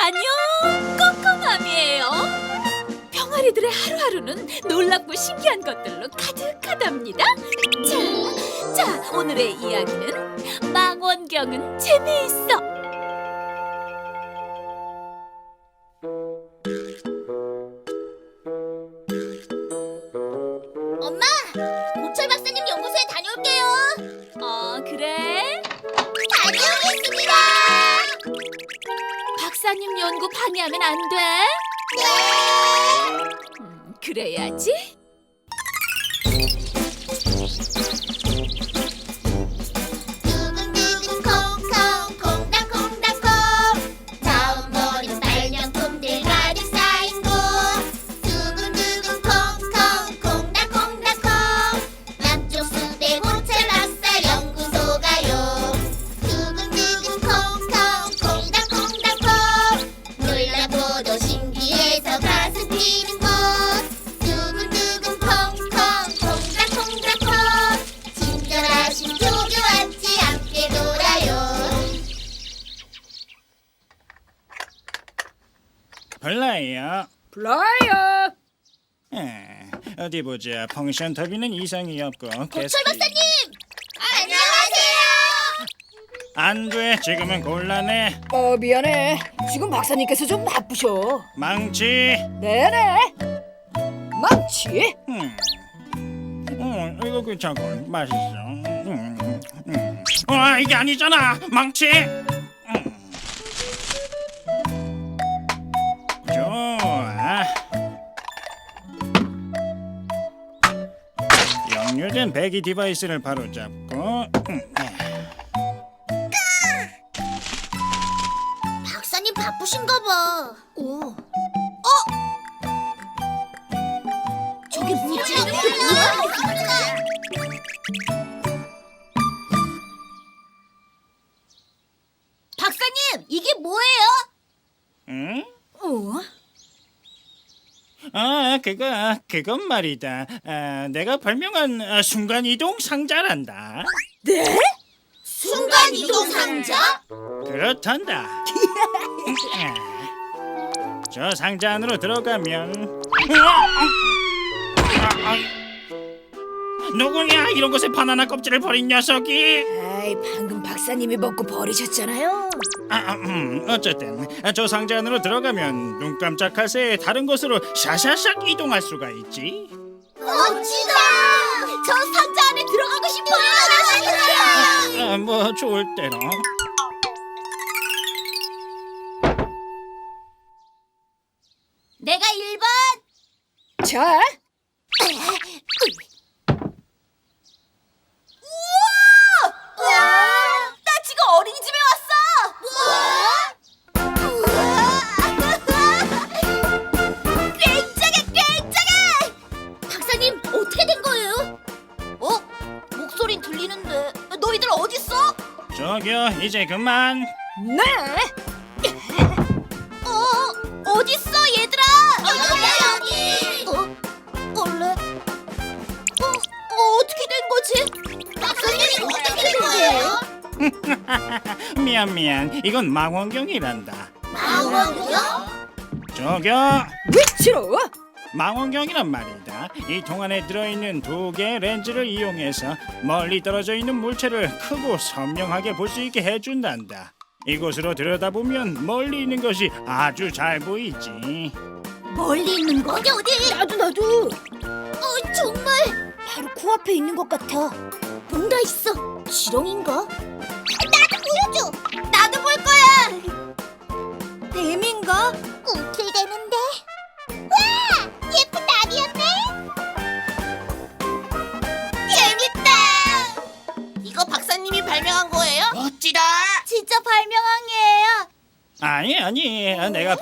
안녕, 꼬꼬맘이에요. 병아리들의 하루하루는 놀랍고 신기한 것들로 가득하답니다. 자, 자, 오늘의 이야기는 망원경은 재미있어. 박사님 연구 방해하면 안 돼. 네. 음, 그래야지. 어디 보자. 펑션 터비는 이상이 없고. 고철 박사님 안녕하세요 안 돼. 지금은 곤란해. 어 미안해 지금 박사님께서 좀 바쁘셔 망치. 네네 망치 음. 음, 이거 괜찮군. 맛있어. 음, 음. 아, 이게 아니잖아. 망치. 역류된 배기 디바이스를 바로 잡고. 음, 에. 박사님 바쁘신가 봐 오. 어? 저게 뭐지? 그거, 그건 말이다. 아, 내가 발명한 아, 순간 이동 상자란다. 네? 순간 이동 상자? 그렇단다. 아, 저 상자 안으로 들어가면 아, 아이. 누구냐 이런 곳에 바나나 껍질을 버린 녀석이? 아이 방금 박사님이 먹고 버리셨잖아요 아, 아, 음, 어쨌든 아, 저 상자 안으로 들어가면 눈 깜짝할 새에 다른 곳으로 샤샤샥 이동할 수가 있지. 멋지다! 저 상자 안에 들어가고 싶어요! 아, 뭐 좋을 대로. 내가 1번! 자 저기요 이제 그만. 네. 어? 어딨어, 얘들아? 여기, 여기! 어? 원래? 어? 어, 어떻게 된 거지? 박사님이 어떻게 된 거예요? 미안 미안 이건 망원경이란다. 망원경? 저기요 위치로 망원경이란 말이다. 이통 안에 들어있는 두 개의 렌즈를 이용해서 멀리 떨어져 있는 물체를 크고 선명하게 볼 수 있게 해준단다. 이곳으로 들여다보면 멀리 있는 것이 아주 잘 보이지. 멀리 있는 거? 어디 어디? 나도 나도 어 정말 바로 코앞에 있는 것 같아 뭔가 있어. 지렁인가?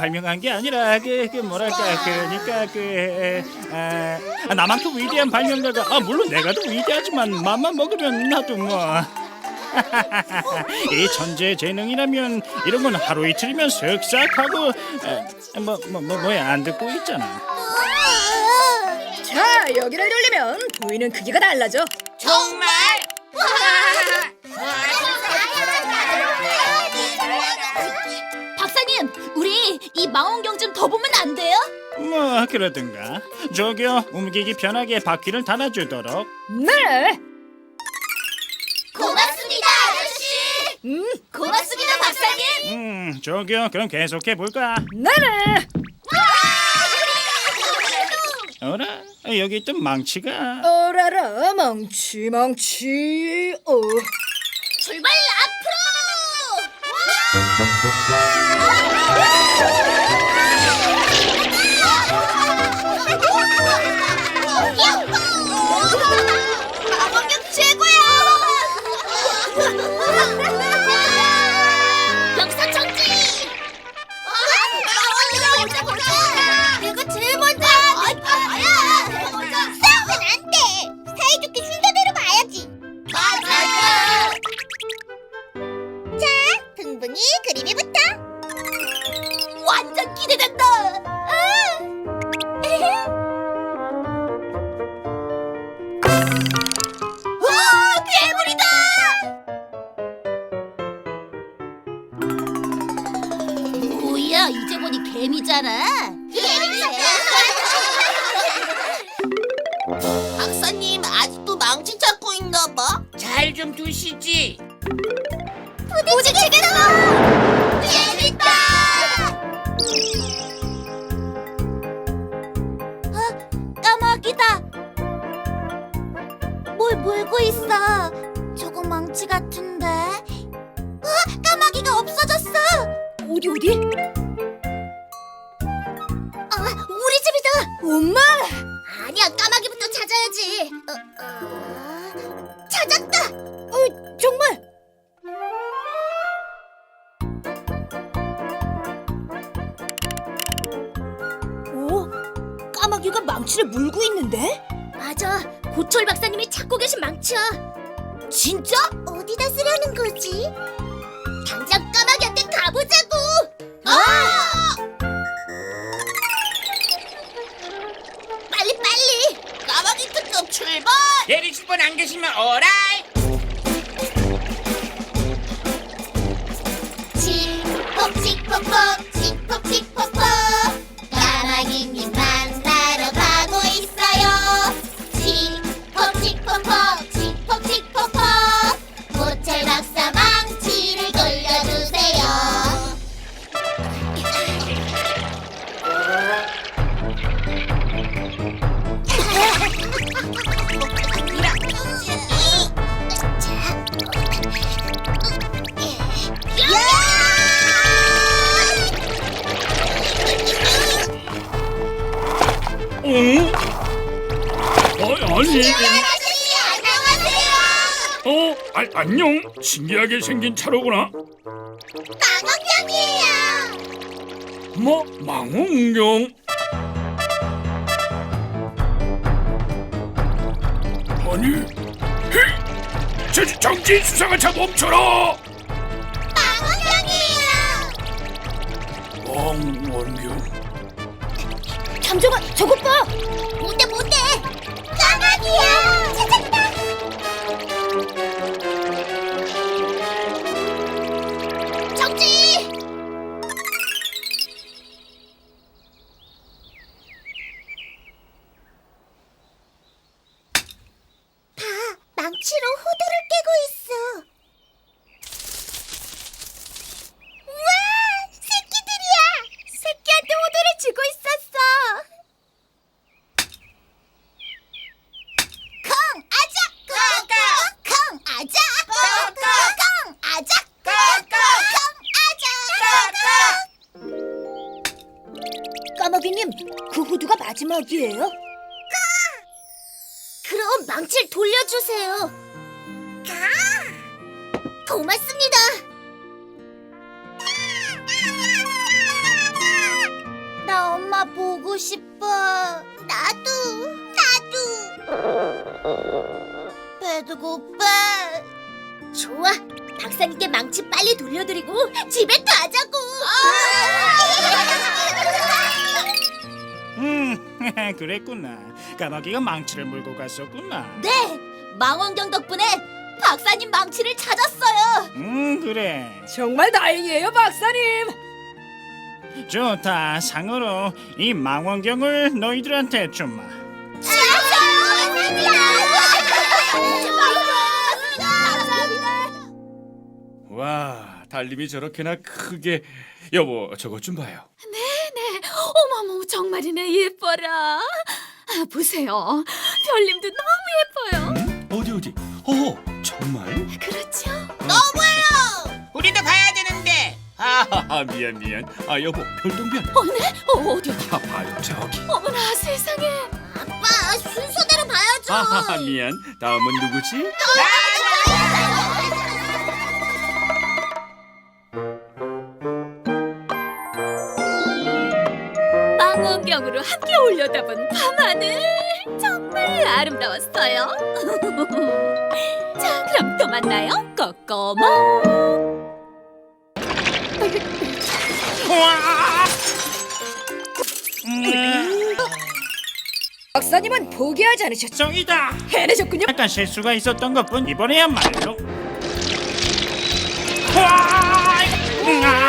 발명한 게 아니라 그, 그 뭐랄까 그러니까 그 아, 나만큼 위대한 발명가가 아 물론 내가 더 위대하지만 맘만 먹으면 나도 뭐. 이 천재 재능이라면 이런 건 하루 이틀이면 쓱싹 하고 뭐뭐 뭐, 뭐, 뭐야 안 듣고 있잖아. 자 여기를 돌리면 보이는 크기가 달라져 정말? 망원경 좀 더 보면 안 돼요? 뭐 그러든가. 저기요, 움직이기 편하게 바퀴를 달아주도록. 네. 고맙습니다, 아저씨. 음, 고맙습니다, 박사님. 음, 저기요, 그럼 계속해 볼까? 네네. 어라, 여기 또 망치가. 어라라 망치 망치. 어. 출발 앞 Yeah! 보니 개미잖아. 박사님 아직도 망치 찾고 있나 봐. 잘 좀 두시지. 부딪히겠다! 재밌다! 어, 까마귀다. 뭘 물고 있어? 저거 망치 같은데. 어, 까마귀가 없어졌어. 어디 어디? 찾아야지. 어, 어... 찾았다. 어 정말. 오, 까마귀가 망치를 물고 있는데? 맞아. 고철 박사님이 찾고 계신 망치야. 진짜? 어디다 쓰려는 거지? 출발. 내리실 분 안 계시면 어라이. 칙폭칙폭폭 칙폭칙폭 안녕. 신기하게 생긴 차로구나. 망원경이에요 뭐, 망원경. 아니, 헤이! 저, 정지 수상한 차 멈춰라. 망원경이에요 망원경. 잠정아, 저것 봐. 뭔데 뭔데 까마귀야 마지막이에요? 그럼 망치를 돌려주세요. 고맙습니다. 나 엄마 보고 싶어. 나도 나도. 배도 고파. 좋아. 박사님께 망치 빨리 돌려드리고 집에 그랬구나. 까마귀가 망치를 물고 갔었구나. 네 망원경 덕분에 박사님 망치를 찾았어요 음, 그래. 정말 다행이에요, 박사님. 좋다 상으로 이 망원경을 너희들한테 주마 와 달림이 저렇게나 크게 여보 저것 좀 봐요 어머머 정말이네 예뻐라. 아, 보세요. 별님도 너무 예뻐요. 어디 어디 어 정말 그렇죠? 우리도 봐야 되는데. 아 미안 미안 아 여보 별똥별 어, 네? 어, 어디 어디? 아 봐요 저기 어머나 세상에. 아빠 순서대로 봐야죠. 아 미안 다음은 누구지 망원경으로 함께 올려다본 밤하늘 정말 아름다웠어요. 자, 그럼 또 만나요. 꼬꼬모. 박사님은 포기하지 않으셨죠? 정이다 해내셨군요. 약간 실수가 있었던 것뿐 이번에야말로 와! 아!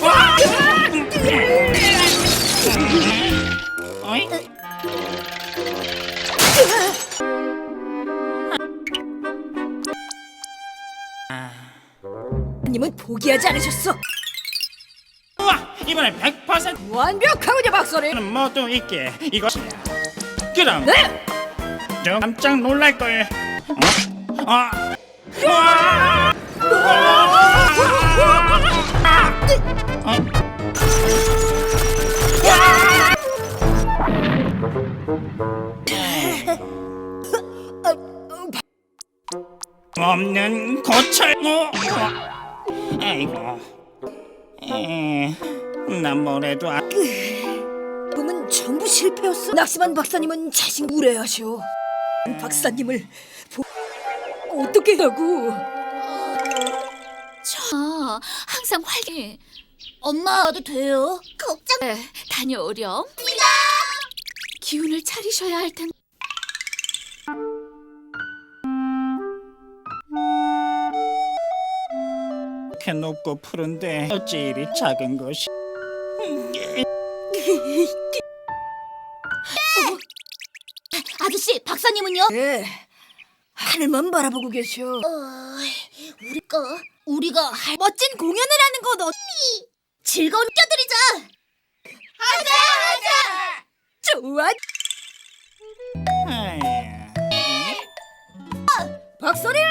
와! 어이? 님은 포기하지 않으셨어. 우와 이번엔 100% 완벽하군요, 박사님. 모두 있게 이것이야 그럼 네. 좀 깜짝 놀랄걸 어? 아! 와! 어? 없는 고철 어? 아이고 에, 난 뭐래도 안 봄은 전부 실패였어. 낙심한 박사님은 자신 우려하셔. 박사님을 보... 어떻게 하고? 저 항상 활기. 엄마 와도 돼요? 걱정. 네, 다녀오렴. 기운을 차리셔야 할 텐데. 이렇게 높고 푸른데 어찌 이리 작은 것이 아저씨 박사님은요? 네. 하늘만 바라보고 계셔. 우리 거 우리가 할 멋진 공연을 하는 것 어디? 즐거운 껴드리자. 하자 하자. 좋아. 아야. 박사님.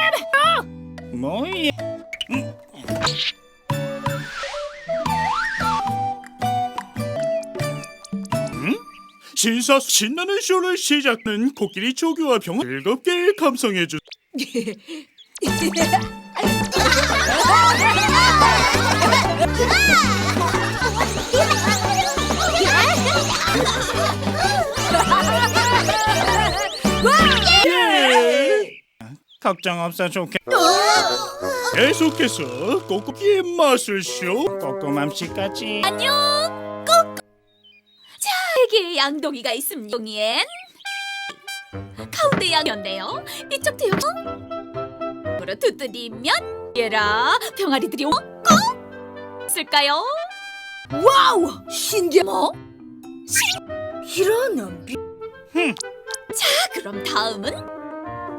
뭐야? 신사 신나는 쇼를 시작하는 코끼리 조교와 병원 즐겁게 감상해 주 걱정 없어 좋게 계속해서 꼬꼬기의 맛을 쇼 꼬꼬맘씨까지 안녕. 꼬꼬. 자, 여기 양동이가 있습니다. 용이엔. 가운데 양이었네요. 이쪽도 요. 으로 두드리면 얘라 병아리들이 오고 쓸까요? 와우. 신기해. 뭐? 이런 미... 자, 그럼 다음은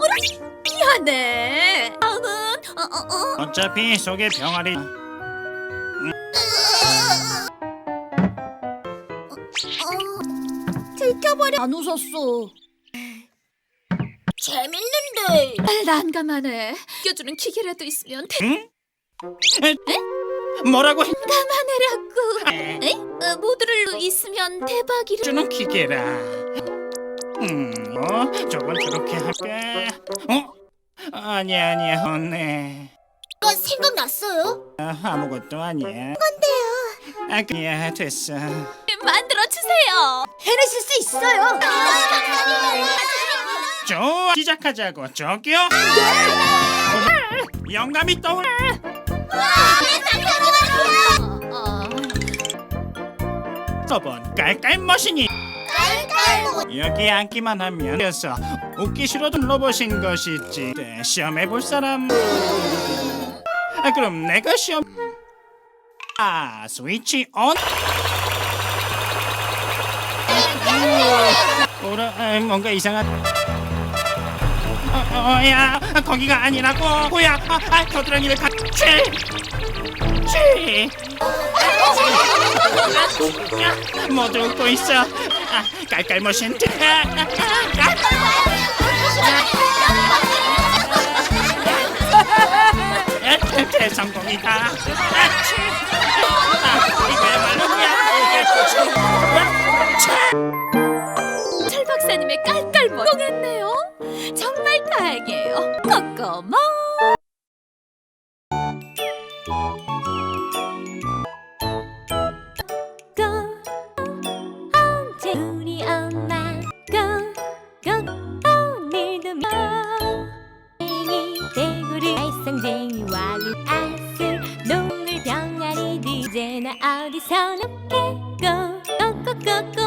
우리 미안해. 다음은 어, 어, 어. 어차피 속에 병아리 들켜버려. 안 웃었어. 재밌는데. 날 난감하네. 껴주는 기계라도 있으면 대... 뭐라고 해? 감하네라고. 에? 어, 모두를 있으면 대박이라. 주는 기계라 음, 어? 저건 저렇게 할게 어? 아니 아니 혼내 이거 생각났어요? 아, 아무것도 아니야 뭔데요? 아 그야 됐어 만들어 주세요. 해내실 수 있어요. 좋아 시작하자고 저기요 영감이 떠올 어, 어. 저번 깔깔 머신이 여기 앉기만 하면 되어서 웃기 싫어도 로봇인 것이지 네, 시험해 볼 사람 아 그럼 내가 시험 아, 스위치 온. 오라, 아, 뭔가 이상한. 어, 어, 야, 거기가 아니라고. 뭐야? 아, 아, 겨드랑이를 가. 야, 모두 웃고 있어. 아, 깔깔머신. 대성공이다. 아, 취. 아? 철 박사님의 깔깔모 통했네요. 정말 다행이에요. 꼬꼬모. 이제나 어디